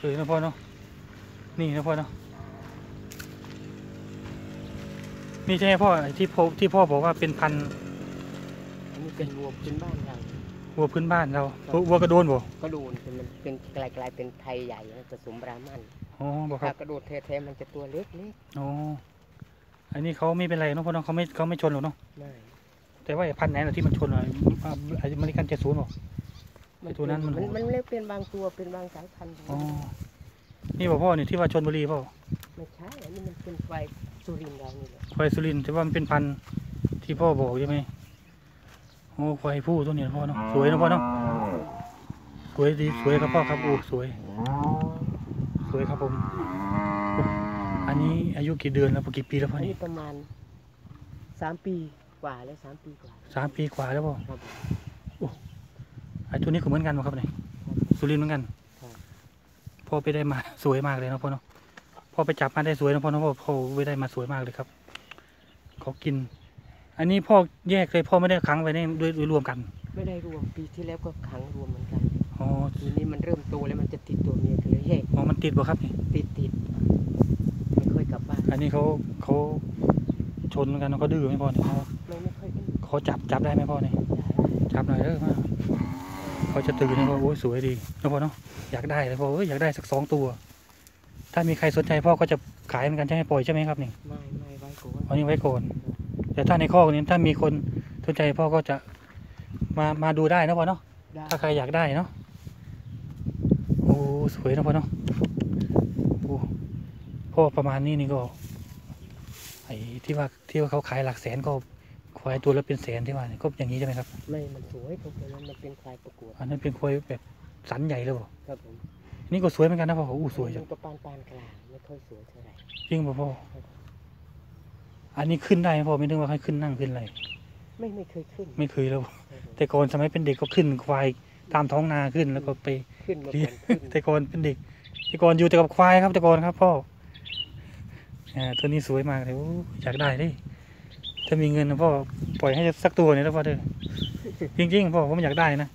เออนะพ่อเนาะนี่นะพ่อเนาะนี่ใช่ไหมพ่อไอ้ที่พ่อที่พ่อบอกว่าเป็นพันธุ์อันนี้เป็นวัวพื้นบ้านเราวัวพื้นบ้านเราวัววัวกระโดนบ่ก็ดูนเป็นมันเป็นกลายกลายเป็นไทยใหญ่นะผสมบราหมันอ๋อบอกคถ้ารับกระโดดแท้ๆมันจะตัวเล็กเล็กอ๋ออันนี้เขาไม่เป็นไรเนาะพ่อเนาะเขาไม่เขาไม่ชนหรอกเนาะไม่แต่ว่าไอ้พันธุ์ไหนล่ะที่มันชนอะอ่าไอ้อเมริกันเจ็ดศูนย์บอกไอ้ ตัวนั้นมันมันมันเล็กเป็นบางตัวเป็นบางสายพันธุ์อ๋อ นี่บอกพ่อเนี่ยที่ว่าชนบุรีพ่อไม่ใช่อันนี้มันเป็นไฟสุรินทร์เรานี่แหละควายสุรินทร์แต่ว่ามันเป็นพันธุ์ที่พ่อบอกใช่ไหมโอ้ควายผู้ตัวเนี้พ่อเนาะสวยนะพ่อเนาะสวยดีสวยครับพ่อครับโอ้สวย สวยครับผมโอ้อันนี้อายุกี่เดือนแล้วกี่ปีแล้วพ่ออันนี่นี้ประมาณสามปีกว่าแล้วสามปีกว่าสามปีกว่าแล้วพ่อครับ ไอ้ตัวนี้ก็เหมือนกันบ่ครับเนี่ยสุรินทร์เหมือนกันครับพ่อไปได้มาสวยมากเลยนะพ่อเนาะพ่อไปจับมาได้สวยนะพ่อเนาะพ่อพ่อไปได้มาสวยมากเลยครับเขากิน อันนี้พ่อแยกเลยพ่อไม่ได้ขังไว้ในด้วยด้วยรวมกัน ไม่ได้รวมปีที่แล้วก็ขังรวมเหมือนกันอ๋อทีนี้มันเริ่มโตแล้วมันจะติดตัวเมียกันเลยแยกอ๋อมันติดบ่ครับนี่ติดติดไม่ค่อยกลับบ้านอันนี้เขาเขาชนเหมือนกันเขาดื้อไหมพ่อเนี่ยเขาไม่ไม่ค่อยได้เขาจับจับได้ไหมพ่อเนี่ยจับหน่อยเด้อมา เขาจะตื่นนะพ่อโอ้ยสวยดีนะพ่อเนาะอยากได้เลยพ่อเอ้ยอยากได้สักสองตัว ถ้ามีใครสนใจพ่อก็จะขายเหมือนกันใช่ไหมปล่อยใช่ไหมครับนี่ไม่ไม่ไว้ก่อนอันนี้ไว้ก่อนแต่ถ้าในข้อกนี้ถ้ามีคนสนใจพ่อก็จะมามาดูได้นะพ่อเนาะได้ถ้าใครอยากได้เนาะโอ้สวยนะพ่อเนาะโอ้พ่อประมาณนี้นี่ก็ไอ้ที่ว่าที่ว่าเขาขายหลักแสนก็ ควายตัวละเป็นแสนที่ว่าเนี่ยก็อย่างนี้ใช่ไหมครับไม่มันสวยตรงนั้นมันเป็นควายประกวดอันนั้นเป็นควายแบบสันใหญ่เลยบ่ครับผมนี่ก็สวยเหมือนกันนะพ่ออู้สวยจังมันก็ปานปานกลางไม่ค่อยสวยเท่าไหร่จริงป่ะพ่ออันนี้ขึ้นได้ไหมพ่อไม่นึกว่าให้ขึ้นนั่งขึ้นอะไรไม่ไม่เคยขึ้น ไม่เคยแล้วครับผมแต่ก่อนสมัยเป็นเด็กก็ขึ้นควายตามท้องนาขึ้นแล้วก็ไปขึ้นมาเลี้ยก่งอนขึ้นแต่ก่อนเป็นเด็ก แต่ก่อนอยู่แต่กับควายครับแต่ก่อนครับพ่ออ่าตัวนี้สวยมากเลยโอ้อยากได้ดิ ถ้ามีเงินนะพ่อปล่อยให้สักตัวเนี่ยแล้วพ่อเด้อจริงๆพ่อผมอยากได้นะ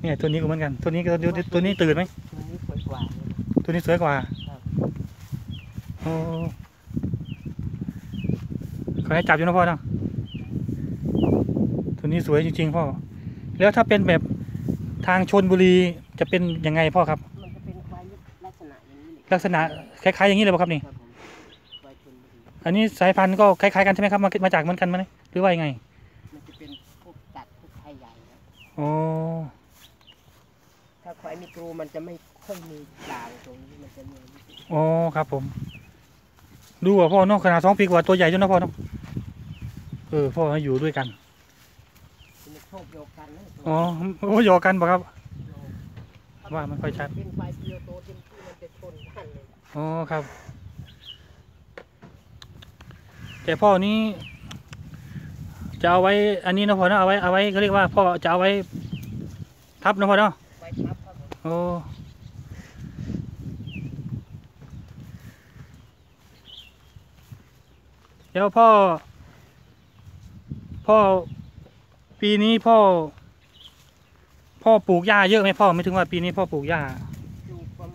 เนี่ยตัวนี้ก็เหมือนกัน ตัวนี้ก็ตัวตัวนี้ตื่นไหมมันนี้สวยกว่านะตัวนี้สวยกว่าครับโอ้ขอให้จับอยู่นะพ่อเนาะตัวนี้สวยจริงๆพ่อ แล้วถ้าเป็นแบบทางชนบุรีจะเป็นยังไงพ่อครับ มันจะเป็นควายลักษณะอย่างนี้เลยลักษณะคล้ายๆอย่างนี้เลยป่ะครับนี่ อันนี้สายพันธุ์ก็คล้ายๆกันใช่ไหมครับมามาจากเหมือนกันไหมหรือว่ายังไงมันจะเป็นพวกตัดพวกไทยใหญ่นะอ๋อถ้าควายมีกรูมันจะไม่ค่อยมีด่างตรงนี้มันจะมีอ๋อครับผม ดูว่าพ่อเนอกขนาดสองปีกว่าตัวใหญ่จนนะพ่อเนาะเออพ่อให้อยู่ด้วยกันมันโชคโยกันนะอ๋อโอ้หยอกกันป่ะครับ ว่ามันค่อยชัดเป็นควายเปียวโตเต็มที่มันจะชนกันเลยอ๋อครับ แต่พ่อนี้ จะเอาไว้ อันนี้นะพ่อเนาะเอาไว้เอาไว้เขาเรียกว่าพ่อจะเอาไว้ ทับนะพ่อเนาะควายทับครับผมโอ้เดี๋ยวพ่อ พ่อปีนี้พ่อ พ่อปลูกหญ้าเยอะไหมพ่อไม่ถึงว่าปีนี้พ่อปลูกหญ้าอยู่ประ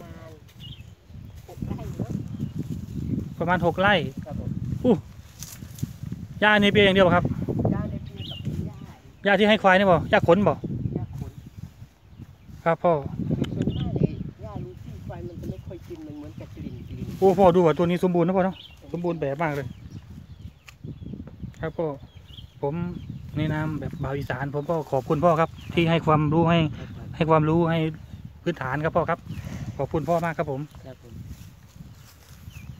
มาณหกไร่ เนอะประมาณหกไร่ครับผมหญ้านี่เปียอย่างเดียวเหรอครับย่าได้ปีกับปีย่าหญ้าที่ให้ควายนี่บ่หญ้าขนบ่ย่าขนครับพ่อคือส่วนมากเลยย่ารู้ที่ควายมันจะไม่ค่อยกินมันเหมือนกับกลิ่นกลิ่นโอ้พ่อดูว่าตัวนี้สมบูรณ์นะพ่อเนาะสมบูรณ์แบบมากเลย ครับพ่อผมในนามแบบบ่าวอีสานผมก็ขอบคุณพ่อครับ ที่ให้ความรู้ให้ครับให้ความรู้ให้พื้นฐานครับพ่อครับ ขอบคุณพ่อมากครับผม ครับผม